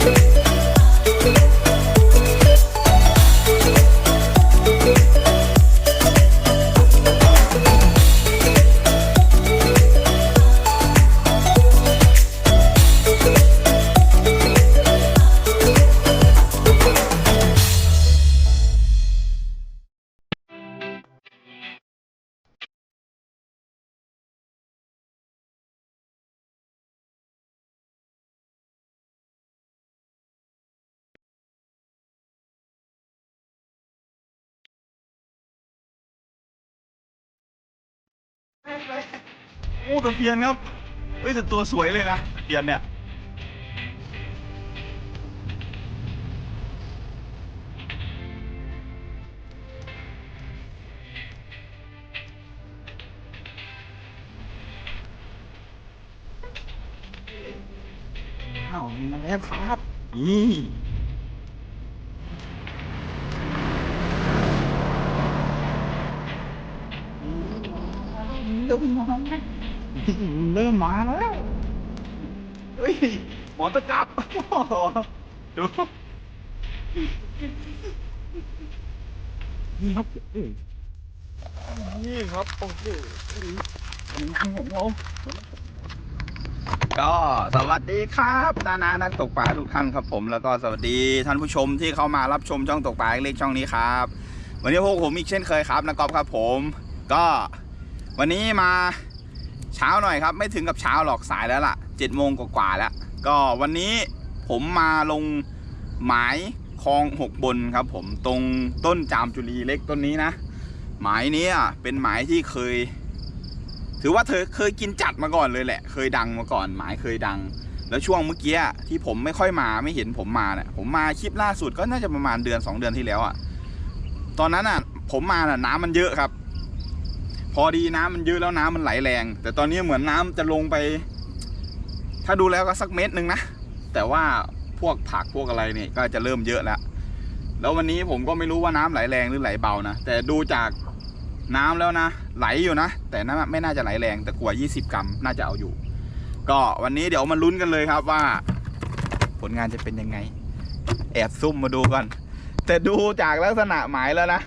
โตะเพียนครับ เฮ้ยแต่ตัวสวยเลยนะตะเพียนเนี่ย อ้าวมาแล้วครับ นี่เริ่มมาแล้ว เริ่มมาแล้วเฮ้ยหมอตะกรับดูนี่ครับนี่ครับโอ้โหของเราก็สวัสดีครับนานานักตกปลาทุกท่านครับผมแล้วก็สวัสดีท่านผู้ชมที่เข้ามารับชมช่องตกปลาเล็กๆช่องนี้ครับ วันนี้พวกผมอีกเช่นเคยครับนักกอล์ฟครับผม ก็วันนี้มาเช้าหน่อยครับ ไม่ถึงกับเช้าหรอกสายแล้วล่ะเจ็ดโมงกว่าๆแล้ว ก็วันนี้ผมมาลงหมายคลองหกบนครับ ผมตรงต้นจามจุลีเล็กต้นนี้นะ หมายนี้อะเป็นหมายที่เคย ถือว่าเธอเคยกินจัดมาก่อนเลยแหละ เคยดังมาก่อน หมายเคยดัง แล้วช่วงเมื่อกี้ที่ผมไม่ค่อยมาไม่เห็นผมมาเนี่ยผมมาคลิปล่าสุดก็น่าจะประมาณเดือนสองเดือนที่แล้วอะตอนนั้นอะ ผมมาน่ะน้ำมันเยอะครับ พอดีน้ำมันเยอะแล้วน้ำมันไหลแรง แต่ตอนนี้เหมือนน้ำจะลงไป ถ้าดูแล้วก็สักเมตรหนึ่งนะแต่ว่าพวกผักพวกอะไรเนี่ยก็จะเริ่มเยอะแล้ว แล้ววันนี้ผมก็ไม่รู้ว่าน้ำไหลแรงหรือไหลเบานะแต่ดูจากน้ำแล้วนะ ไหลอยู่นะ แต่น่าไม่น่าจะไหลแรงแต่กว่า 20 กรัมน่าจะเอาอยู่ ก็วันนี้เดี๋ยวมาลุ้นกันเลยครับว่า ผลงานจะเป็นยังไง แอบซุ่มมาดูก่อนแต่ดูจากลักษณะหมายแล้วนะ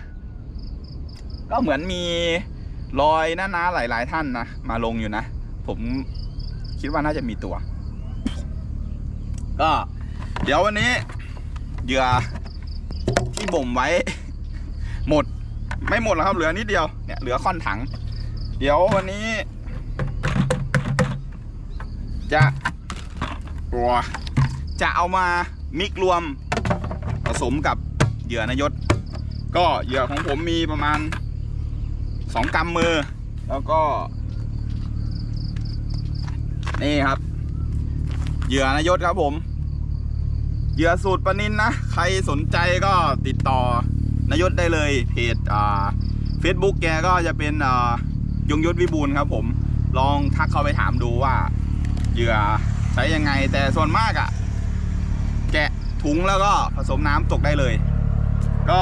ก็เหมือนมี รอยหน้านาหลาย ๆ ท่านนะ มาลงอยู่นะ ผมคิดว่าน่าจะมีตัว ก็ เดี๋ยววันนี้เหยื่อที่บ่มไว้ หมดไม่หมดแล้วครับ เหลือนิดเดียวเนี่ยเหลือค่อนถัง เดี๋ยววันนี้ จะตัวจะเอามามิกรวมผสมกับเหยื่อนายศ ก็เหยื่อของผมมีประมาณ สองกำมือ แล้วก็ นี่ครับ เหยื่อนายศครับผม เหยื่อสูตรปนินนะ ใครสนใจก็ติดต่อนายศได้เลยเพจอ่าเฟซบุ๊กแกก็จะเป็นอ่ายงยศวิบูลครับผม ลองทักเข้าไปถามดูว่าเหยื่อใช้ยังไง แต่ส่วนมากอะ่ะ แกะถุงแล้วก็ผสมน้ำตกได้เลย ก็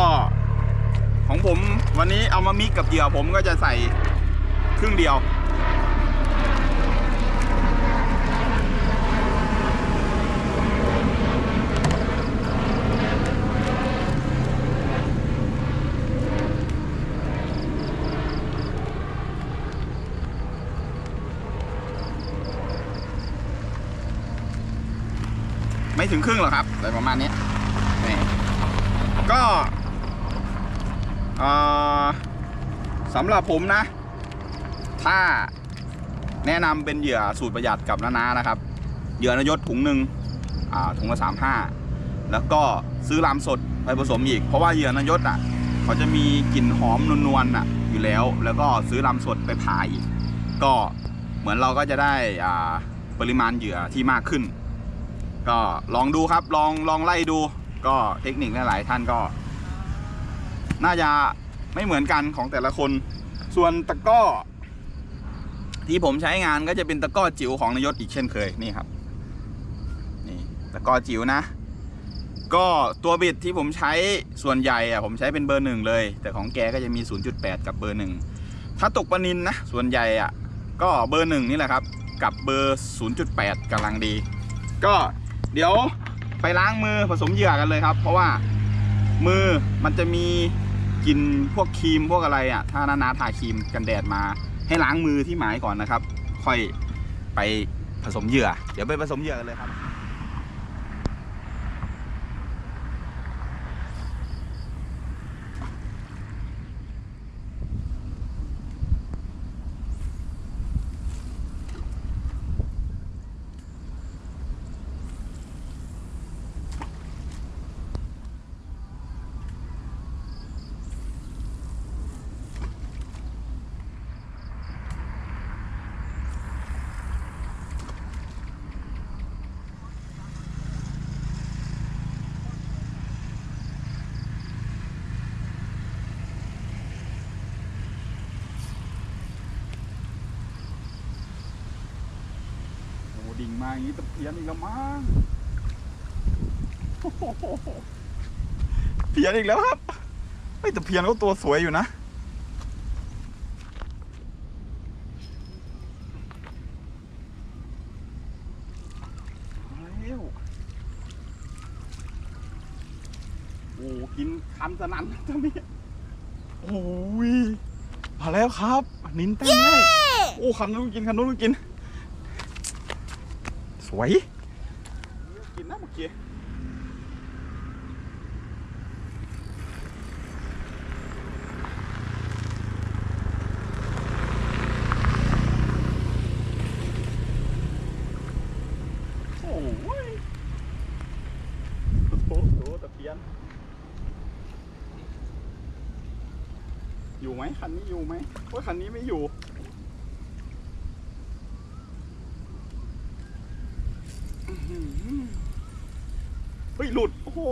ผมวันนี้เอามามิกกับเหยื่อผมก็จะใส่ครึ่งเดียว ไม่ถึงครึ่งหรอกครับอะไรประมาณนี้นี่ก็ สำหรับผมนะ ถ้าแนะนำเป็นเหยื่อสูตรประหยัดกับนานานะครับ เหยื่อนายศถุงหนึ่งถุงละสามห้าแล้วก็ซื้อลามสดไปผสมอีก เพราะว่าเหยื่อนายศอะเขาจะมีกลิ่นหอมนวลๆอะอยู่แล้ว แล้วก็ซื้อลามสดไปผ่าอีก ก็เหมือนเราก็จะได้ปริมาณเหยื่อที่มากขึ้น ก็ลองดูครับลองลองไล่ดู ก็เทคนิคหลายๆท่านก็ น่าจะไม่เหมือนกันของแต่ละคน ส่วนตะก้อ ที่ผมใช้งานก็จะเป็นตะก้อจิ๋วของนายศอีกเช่นเคยนี่ครับนี่ตะก้อจิ๋วนะ ก็ตัวบิดที่ผมใช้ส่วนใหญ่อะผมใช้เป็นเบอร์หนึ่งเลย แต่ของแกก็จะมี 0.8 กับเบอร์หนึ่งถ้าตกปนินนะส่วนใหญ่อะก็เบอร์หนึ่งนี่แหละครับ กับเบอร์ 0.8กำลังดี ก็เดี๋ยวไปล้างมือผสมเหยื่อกันเลยครับ เพราะว่ามือมันจะมี กินพวกครีมพวกอะไรอะถ้านานาทาครีมกันแดดมา ให้ล้างมือที่หมายก่อนนะครับ ค่อยไปผสมเหยื่อ เดี๋ยวไปผสมเหยื่อกันเลยครับ โอ้ดิ่งมาอย่างนี้ตะเพียนอีกแล้วมั้งโอ้โหเพียนอีกแล้วครับเฮ้ยตะเพียนเขาตัวสวยอยู่นะมาแล้วโอ้กินคันสนั่นตอนนี้โอ้ยมาแล้วครับ นินเต้นเลยโอ้คันนู้นกินคันนู้นกิน สวย กินนะเมื่อกี้โอ้ยโอ้โตะเพียนอยู่ไหมคันนี้อยู่ไหมว่าคันนี้ไม่อยู่ อื้อหือเฮ้ย หลุด โอ้โห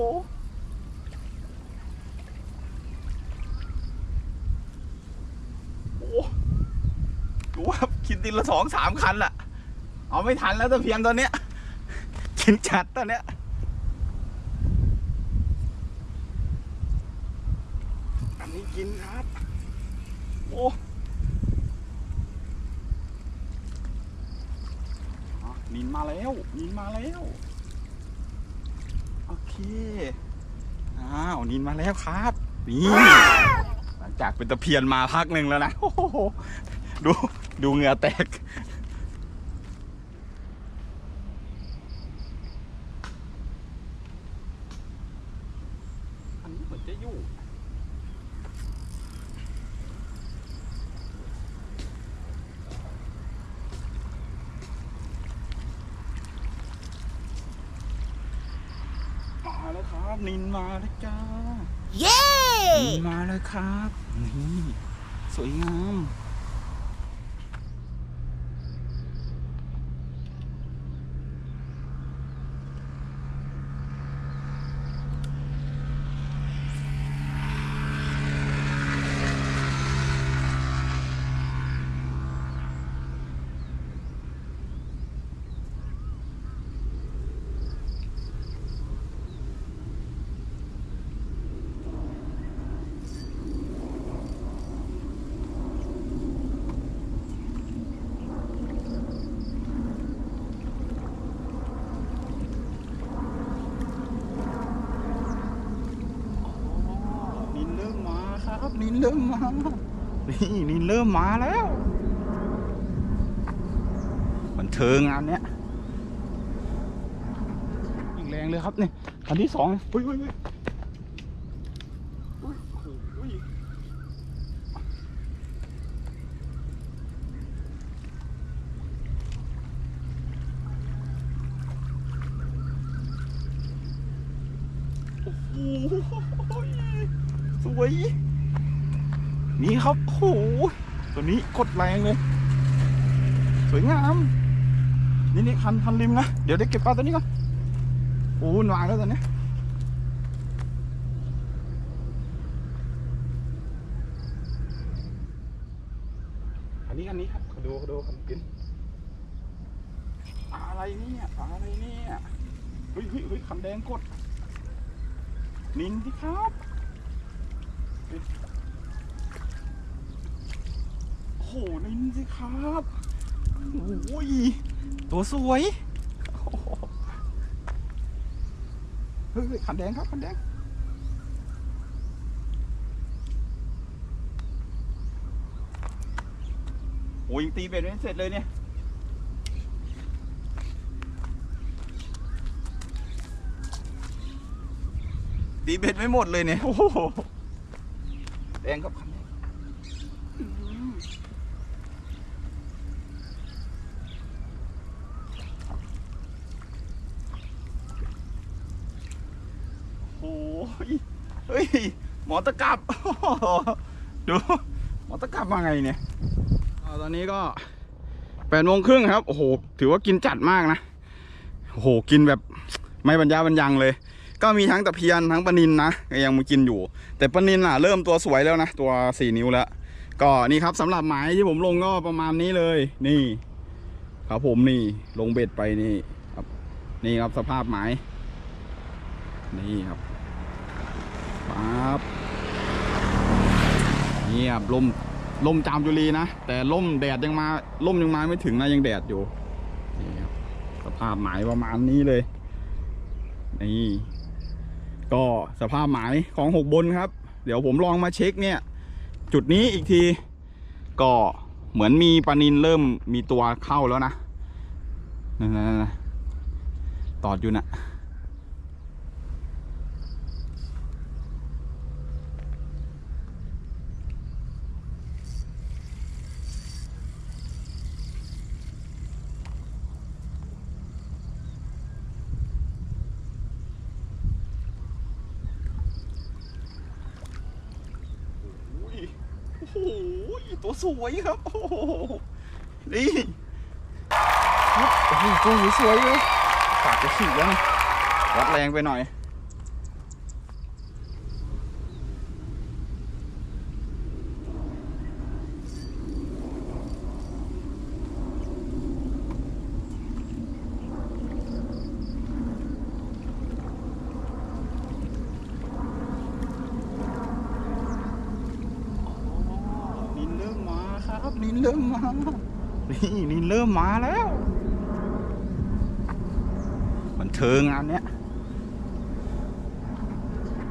โอ้โหดูว่ากินทีละสองสามคันละเอาไม่ทันแล้วตะเพียนตัวเนี้ยกินจัดตัวเนี้ยอันนี้กินครับ โอ้นินมาแล้วนินมาแล้ว อเคอ้าวนินมาแล้วครับ นี่ หลังจากเป็นตะเพียนมาพักหนึ่งแล้วนะโอ้โหดูดูเหงื่อแตก อันนี้เหมือนจะอยู่ มาแล้วครับ นินมาแล้วจ้า เย้ นิน มาเลยครับ นี่ สวยงาม นินเริ่มมาครับ นินเริ่มมา นี่นิน เริ่มมาแล้วบันเทิงงานเนี้ยแรงเลยครับเนี่ยคันที่สองเฮ้ยเฮ้ยโอ้โหเฮ้ยโอ้โหสวย นี่ครับโอ้โห กดแรงเลย สวยงาม นี่นี่คันคันริมนะ เดี๋ยวได้เก็บปลาตัวนี้ก่อนโอ้โหหวานแล้วตอนนี้อันนี้อันนี้ครับขอดูขอดูขอกินอะไรเนี่ยอะไรเนี่ยเฮ้ยเฮ้ยเฮ้ยคันแดงกดนินที่ครับเฮ้ย โอ้โหนินสิครับโอ้ยตัวสวยโอ้โหฮ้ยคันแดงครับคันแดงโอ้ยตีเบ็ดไม่เสร็จเลยเนี่ยตีเบ็ดไม่หมดเลยเนี่ยโอ้โหแดงครับคันแดงอื้อหือโอ้ยเฮ้ย หมอตะกรับ โหดูมอตะกรับมาไงเนี่ยตอนนี้ก็แปดโมงครึ่งครับ โอ้โห ถือว่ากินจัดมากนะ โอ้โห กินแบบไม่บรรยาบรรยังเลย ก็มีทั้งตะเพียนทั้งปนินนะยังมากินอยู่ แต่ปนินอะเริ่มตัวสวยแล้วนะ ตัวสี่นิ้วแล้ว ก็นี่ครับสำหรับหมายที่ผมลงก็ประมาณนี้เลย นี่ ครับผมนี่ลงเบ็ดไปนี่ครับ นี่ครับสภาพหมายนี่ครับปั๊บ นี่ครับลมลมจามจุลีนะ แต่ลมแดดยังมาลมยังมาไม่ถึงนะยังแดดอยู่นี่ครับสภาพหมายประมาณนี้เลยนี่ก็สภาพหมายของหกบนครับ เดี๋ยวผมลองมาเช็คเนี่ย จุดนี้อีกที ก็เหมือนมีปลานินเริ่มมีตัวเข้าแล้วนะนั่นนะตอดอยู่นะโอ้ยโอ้โห ตัวสวยครับ โอ้โห นี่ครับโอ้โหตัวสวยเลยปากจะฉีกแล้วนะวัดแรงไปหน่อย นินเริ่มมาครับ นินเริ่มมา นี่นินเริ่มมาแล้วบันเทิงงานเนี้ย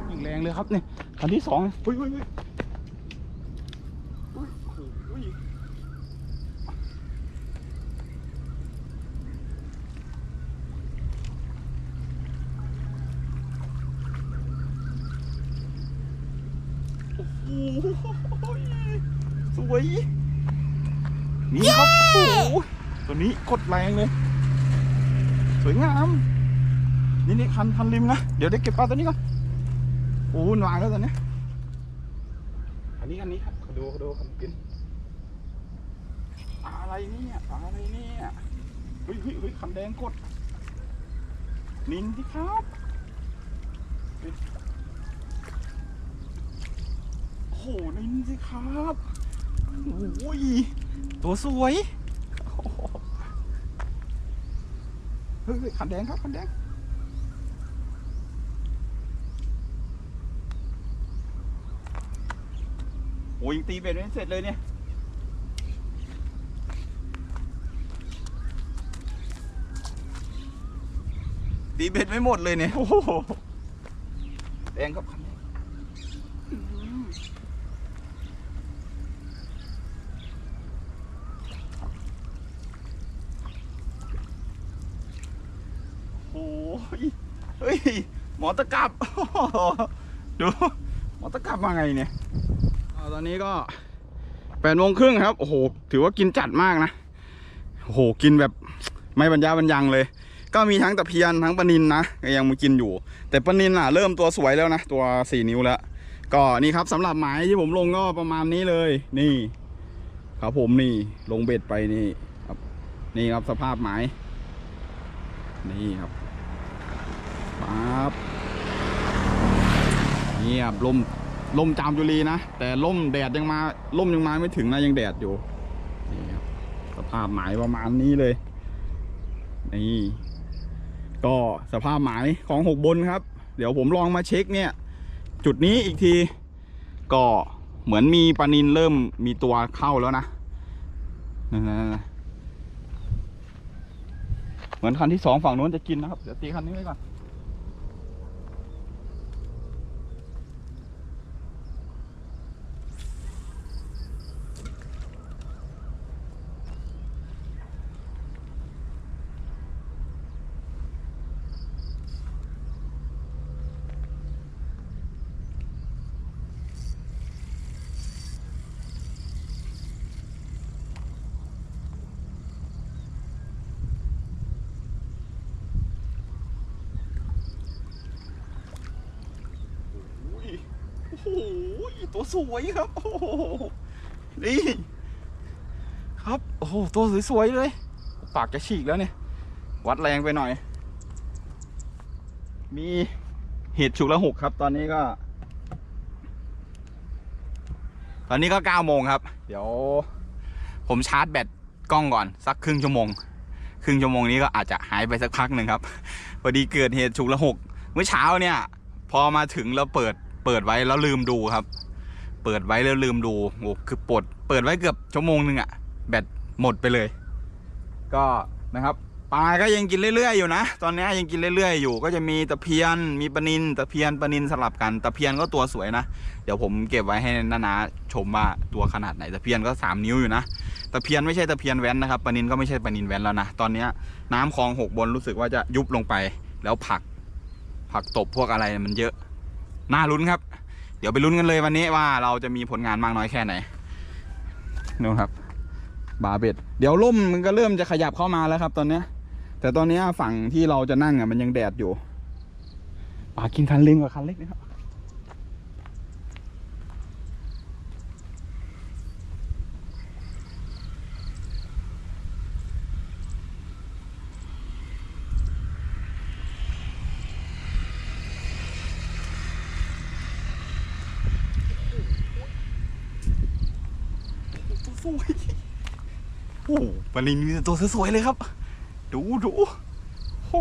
ยิงแรงเลยครับเนี่ยคันที่ สองอุ้ยอุ้ยอุ้ยอุ้ยโอ้โหอุ้ยโอ้โหสวยนี่ครับโอ้โหตัวนี้กดแรงเลย สวยงาม นี่นี่คันคันริมนะ เดี๋ยวได้เก็บปลาตัวนี้ก่อนโอ้หวานแล้วตัวเนี้ยอัน นี้อันนี้ครับดูดูคันกินอะไรเนี่ยอะไรเนี่ยเฮ้ยเฮ้ยเฮ้ยคันแดงกด นินที่ครับโอ้โหนินสิครับโอ้ยตัวสวยโอ้โหเฮ้ยเฮ้ยขันแดงครับขันแดง โอ้ยยังตีเบ็ดไม่เสร็จเลยเนี่ย ตีเบ็ดไม่หมดเลยเนี่ย โอ้โหแดงครับขันแดงอื้อหือโอ้ยเฮ้ย หมอตะกรับโอ้โหดู หมอตะกรับมาไงเนี่ย ตอนนี้ก็แปดโมงครึ่งครับ โอ้โห ถือว่ากินจัดมากนะ โอ้โห กินแบบไม่บรรยาบรรยังเลย ก็มีทั้งตะเพียนทั้งปนินนะก็ยังมากินอยู่ แต่ปนินอะเริ่มตัวสวยแล้วนะ ตัวสี่นิ้วแล้ว ก็นี่ครับสำหรับหมายที่ผมลงก็ประมาณนี้เลย นี่ ครับผมนี่ลงเบ็ดไปนี่ครับ นี่ครับสภาพหมายนี่ครับปั๊บเงียบลม ลมจามจุลีนะ แต่ลมแดดยังมาลมยังมาไม่ถึงนะยังแดดอยู่นี่ครับสภาพหมายประมาณนี้เลยนี่ก็สภาพหมายของหกบนครับ เดี๋ยวผมลองมาเช็คเนี่ย จุดนี้อีกทีก็เหมือนมีปลานินเริ่มมีตัวเข้าแล้วนะนั่นนะเหมือนคันที่สองฝั่งนู้นจะกินนะครับ เดี๋ยวตีคันนี้ไว้ก่อน ตัวสวยครับ โอ้โหนี่ ครับ โอ้โห ตัวสวยๆเลย ปากจะฉีกแล้วเนี่ย วัดแรงไปหน่อย มีเห็ดฉุกละหกครับ ตอนนี้ก็ ตอนนี้ก็เก้าโมงครับ เดี๋ยว ผมชาร์จแบตกล้องก่อน สักครึ่งชั่วโมง ครึ่งชั่วโมงนี้ก็อาจจะหายไปสักพักหนึ่งครับ พอดีเกิดเหตุฉุกละหก เมื่อเช้าเนี่ย พอมาถึงแล้วเปิดเปิดไว้แล้วลืมดูครับ เปิดไว้แล้วลืมดูโอ้คือปวดเปิดไว้เกือบชั่วโมงหนึ่งอะแบตหมดไปเลย ก็นะครับปลาก็ยังกินเรื่อยๆอยู่นะ ตอนนี้ยังกินเรื่อยๆอยู่ ก็จะมีตะเพียนมีปลานินตะเพียนปลานินสลับกันตะเพียนก็ตัวสวยนะ เดี๋ยวผมเก็บไว้ให้นานาชมว่าตัวขนาดไหนตะเพียนก็สามนิ้วอยู่นะตะเพียนไม่ใช่ตะเพียนแว้นนะครับปลานินก็ไม่ใช่ปลานินแว้นแล้วนะตอนนี้น้ำคลองหกบนรู้สึกว่าจะยุบลงไป แล้วผักผักตบพวกอะไรมันเยอะน่าลุ้นครับ เดี๋ยวไปลุ้นกันเลยวันนี้ว่าเราจะมีผลงานมากน้อยแค่ไหนนู่นครับ บาเบ็ด เดี๋ยวล่มมันก็เริ่มจะขยับเข้ามาแล้วครับ ตอนเนี้ย แต่ตอนนี้ฝั่งที่เราจะนั่งอะมันยังแดดอยู่ปากินคันเล็กกว่าคันเล็กนะครับ โอ้โหปลาลินมีแต่ตัวสวยๆเลยครับ ดูดูโอ้โห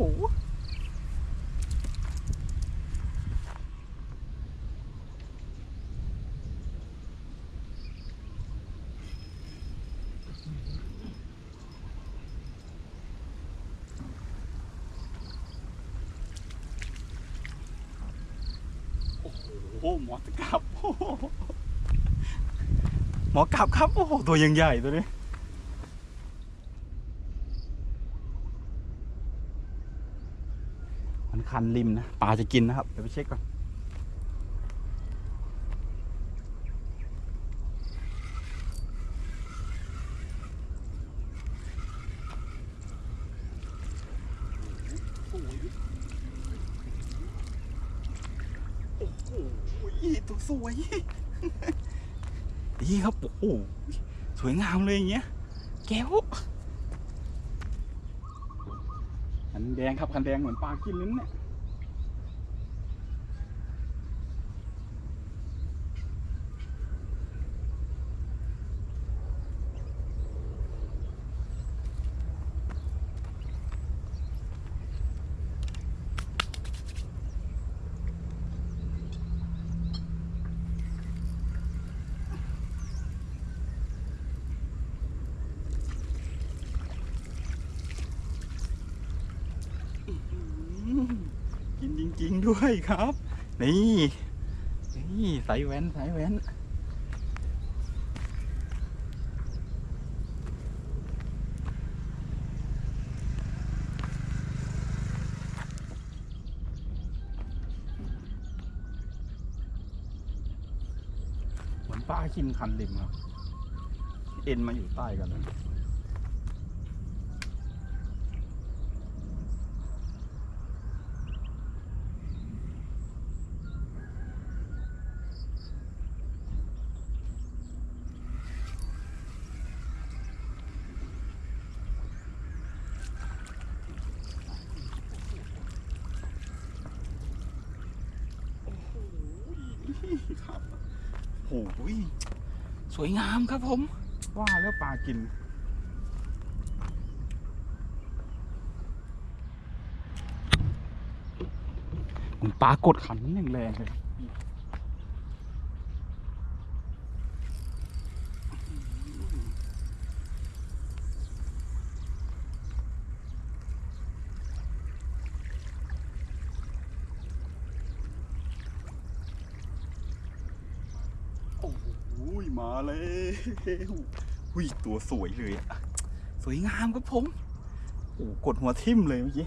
โอ้โหหมอตะกับโอ้โหหมอกลับครับ โอ้โห ตัวยังใหญ่ตัวนี้มันคันริมนะปลาจะกินนะครับ เดี๋ยวไปเช็คก่อนโอ้โหตัวสวย ดีครับ โอ้โห สวยงามเลยอย่างเงี้ย แก้วคันแดงครับคันแดงเหมือนปลากินลิ้นเนี่ย อืมกินจริง ๆ ด้วยครับ นี่ นี่สายแว้นสายแว้นเหมือนป้ากินคันริมครับ เอ็นมาอยู่ใต้กันเลย โอ้โหครับโอ้โห สวยงามครับผม ว่าแล้วปลากินเหมันปลากดขันแรงๆเลย โอ้โหมาแล้ว หุยตัวสวยเลยอะสวยงามครับผมโอ้กดหัวทิ่มเลยเมื่อกี้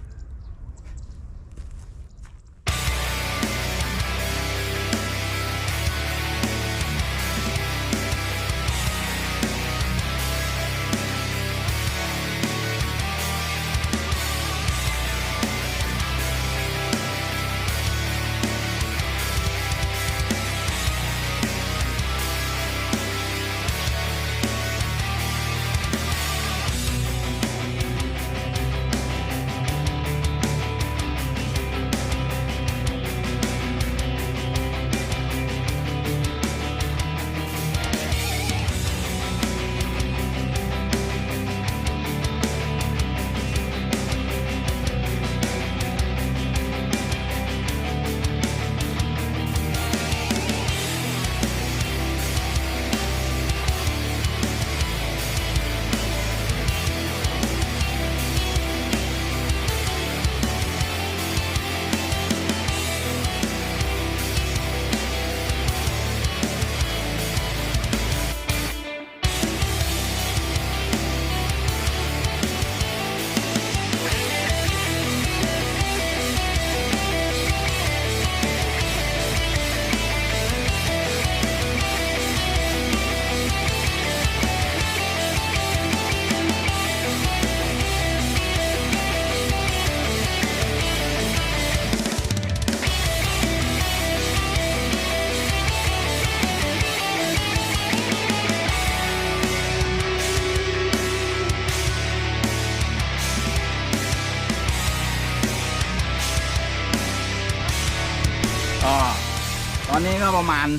ประมาณ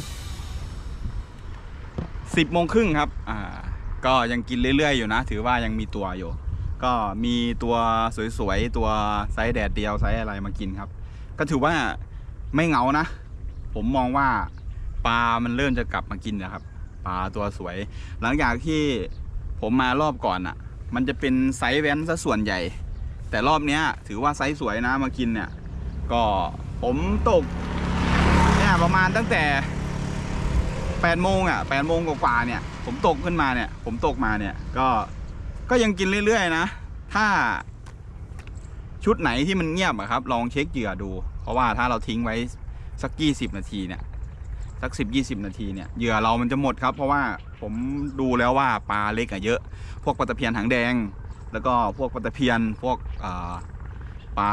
สิบโมงครึ่งครับ อ่า ก็ยังกินเรื่อยๆอยู่นะ ถือว่ายังมีตัวอยู่ ก็มีตัวสวยๆ ตัวไซส์แดดเดียวไซส์อะไรมากินครับ ก็ถือว่าไม่เหงานะ ผมมองว่าปลามันเริ่มจะกลับมากินแล้วครับ ปลาตัวสวย หลังจากที่ผมมารอบก่อนอะ่ะ มันจะเป็นไซส์แว้นซะส่วนใหญ่ แต่รอบเนี้ย ถือว่าไซส์สวยนะมากินเนี่ย ก็ผมตก ประมาณตั้งแต่แปดโมงอะแปดโมงกว่าเนี่ย ผมตกขึ้นมาเนี่ย ผมตกมาเนี่ย ก็ก็ยังกินเรื่อยๆนะ ถ้าชุดไหนที่มันเงียบอะครับ ลองเช็คเหยื่อดู เพราะว่าถ้าเราทิ้งไว้สักยี่สิบนาทีเนี่ย สักสิบยี่สิบนาทีเนี่ยเหยื่อเรามันจะหมดครับ เพราะว่าผมดูแล้วว่าปลาเล็กอะเยอะ พวกปลาตะเพียนหางแดง แล้วก็พวกปลาตะเพียนพวกปลา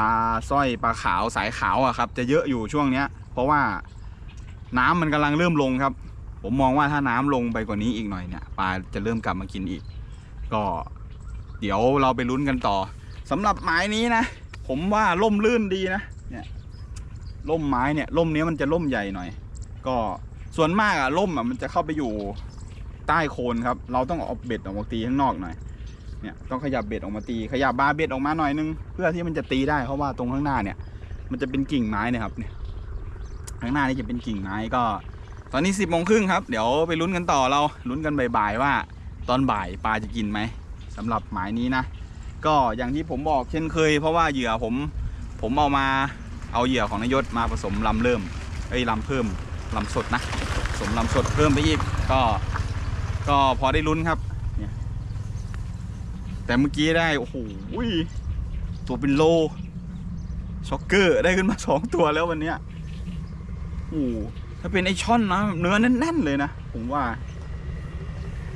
สร้อยปลาขาวสายขาวอะครับ จะเยอะอยู่ช่วงเนี้ย เพราะว่า น้ำมันกำลังเริ่มลงครับ ผมมองว่าถ้าน้ำลงไปกว่านี้อีกหน่อยเนี่ยปลาจะเริ่มกลับมากินอีก ก็เดี๋ยวเราไปลุ้นกันต่อสำหรับหมายนี้นะ ผมว่าล่มลื่นดีนะเนี่ยล่มไม้เนี่ยล่มเนี้ยมันจะล่มใหญ่หน่อย ก็ส่วนมากอะล่มอะมันจะเข้าไปอยู่ใต้โคนครับ เราต้องเอาเบ็ดออกมาตีข้างนอกหน่อยเนี่ยต้องขยับเบ็ดออกมาตีขยับบาเบ็ดออกมาหน่อยนึง เพื่อที่มันจะตีได้เพราะว่าตรงข้างหน้าเนี่ย มันจะเป็นกิ่งไม้นะครับเนี่ย ข้างหน้านี่จะเป็นกิ่งไม้ก็ ตอนนี้สิบโมงครึ่งครับ เดี๋ยวไปลุ้นกันต่อเราลุ้นกันบ่ายๆว่า ตอนบ่ายปลาจะกินไหมสำหรับหมายนี้นะ ก็อย่างที่ผมบอกเช่นเคย เพราะว่าเหยื่อผมผมเอามาเอาเหยื่อของนายศมาผสมลำเริ่มเอ้ยลำเพิ่มลำสดนะผสมลำสดเพิ่มไปอีกก็ก็พอได้ลุ้นครับเนี่ยแต่เมื่อกี้ได้โอ้โหตัวเป็นโลช็อกเกอร์ได้ขึ้นมาสองตัวแล้ววันเนี้ย โอ้ถ้าเป็นไอช่อนนะเนื้อแน่นๆเลยนะผมว่า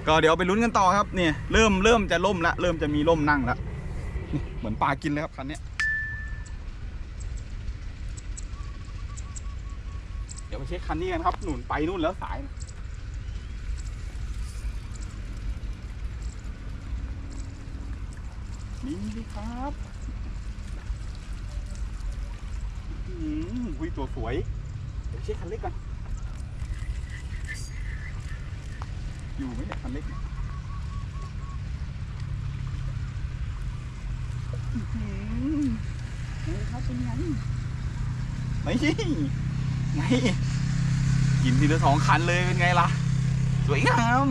ก็เดี๋ยวไปลุ้นกันต่อครับเนี่ยเริ่มเริ่มจะล่มละเริ่มจะมีล่มนั่งละเหมือนปลากินเลยครับคันนี้เดี๋ยวไปเช็คคันนี้กันครับหนุนไปนู่นแล้วสายนี่สิครับอืมอุ้ยตัวสวย เดี๋ยวเช็คคันเล็กก่อน อยู่ไหมเนี่ยคันเล็กเนี่ยอื้อหือไงครับเป็นไงไม่ใช่ไงกินทีละสองคันเลยเป็นไงล่ะ สวยงาม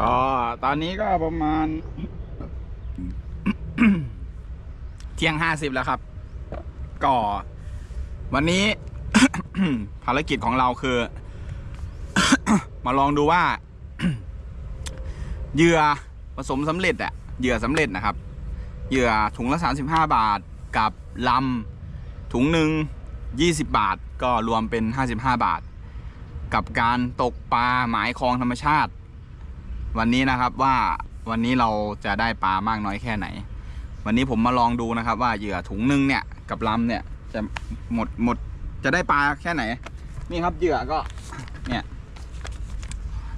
ก็ตอนนี้ก็ประมาณ เที่ยงห้าสิบแล้วครับ ก็ วันนี้ ภารกิจของเราคือ มาลองดูว่า เหยื่อผสมสำเร็จอะเหยื่อสำเร็จนะครับ เหยื่อถุงละ 35 บาทกับลำถุงหนึ่ง20 บาท ก็รวมเป็น 55 บาท กับการตกปลาหมายคลองธรรมชาติ วันนี้นะครับว่าวันนี้เราจะได้ปลามากน้อยแค่ไหน วันนี้ผมมาลองดูนะครับ ว่าเหยื่อถุงหนึ่งเนี่ยกับลำเนี่ยจะหมดหมดจะได้ปลาแค่ไหน นี่ครับเหยื่อก็เนี่ย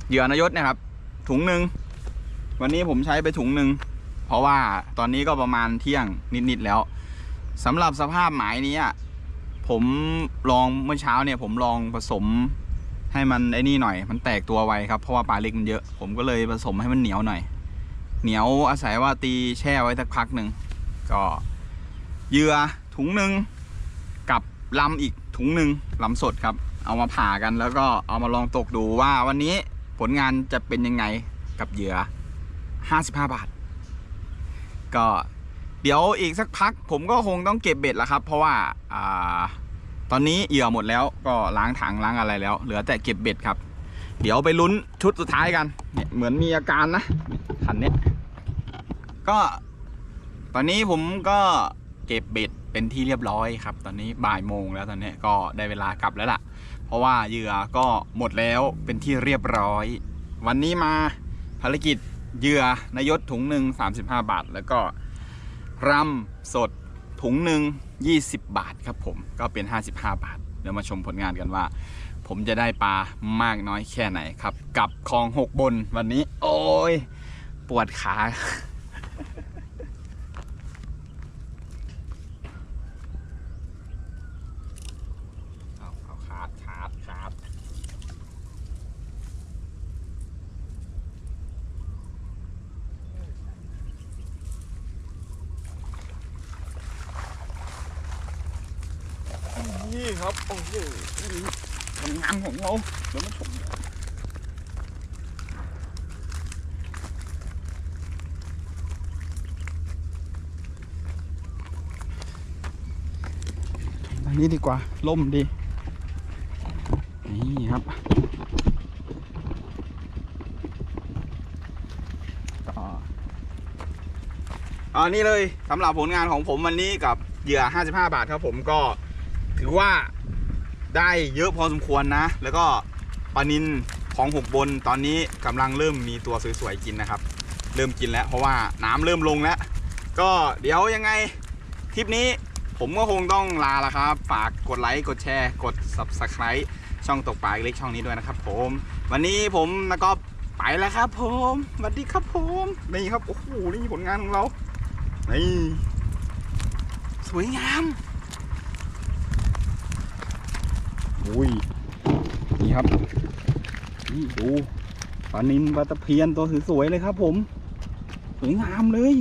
เหยื่อนายศนี่ยครับ ถุงหนึ่งวันนี้ผมใช้ไปถุงหนึ่งเพราะว่าตอนนี้ก็ประมาณเที่ยงนิดๆแล้วสำหรับสภาพหมายนี้ผมลองเมื่อเช้าเนี่ยผมลองผสม ให้มันไอ้นี่หน่อย มันแตกตัวไวครับ เพราะว่าปลาเล็กมันเยอะ ผมก็เลยผสมให้มันเหนียวหน่อย เหนียวอาศัยว่าตีแช่ไว้สักพักหนึ่ง ก็เหยื่อถุงหนึ่งกับลำอีกถุงหนึ่งลำสดครับ เอามาผ่ากันแล้วก็เอามาลองตกดูว่าวันนี้ผลงานจะเป็นยังไงกับเหยื่อ 55 บาท ก็เดี๋ยวอีกสักพักผมก็คงต้องเก็บเบ็ดแล้วครับ เพราะว่าอ่า ตอนนี้เหยื่อหมดแล้วก็ล้างถังล้างอะไรแล้ว เหลือแต่เก็บเบ็ดครับ เดี๋ยวไปลุ้นชุดสุดท้ายกันเนี่ยเหมือนมีอาการนะคันเนี้ยก็ ตอนนี้ผมก็เก็บเบ็ดเป็นที่เรียบร้อยครับ ตอนนี้บ่ายโมงแล้วตอนนี้ก็ได้เวลากลับแล้วล่ะ เพราะว่าเหยื่อก็หมดแล้วเป็นที่เรียบร้อย วันนี้มาภารกิจเหยื่อนายศถุงหนึ่ง35 บาท แล้วก็รำสดถุงหนึ่ง 20 บาทครับผมก็เป็น 55 บาท เดี๋ยวมาชมผลงานกันว่า ผมจะได้ปลามากน้อยแค่ไหนครับ กับคลองหกบนวันนี้ โอ้ย ปวดขาเอาเอาขาดขาดขาดนี่ครับ โอ้โหผานของเราเดี๋ยวมันนี้ดีกว่าล่มดี นี่ครับอันนี้เลยสำหรับผลงานของผมวันนี้กับเหยื่อ 55 บาทครับผมก็ถือว่า ได้เยอะพอสมควรนะ แล้วก็ปลานินของหกบนตอนนี้กำลังเริ่มมีตัวสวยๆกินนะครับ เริ่มกินแล้วเพราะว่าน้ำเริ่มลงแล้ว ก็เดี๋ยวยังไงคลิปนี้ผมก็คงต้องลาละครับ ฝากกดไลค์กดแชร์ กด subscribe ช่องตกปลาเล็กช่องนี้ด้วยนะครับผม วันนี้ผมนะก็ไปแล้วครับผมสวัสดีครับผมนี่ครับโอ้โหนี่ผลงานของเรานี่สวยงาม อุ้ยนี่ครับนี่ดูปลานินปลาตะเพียนตัวสวยๆเลยครับผม สวยงามเลย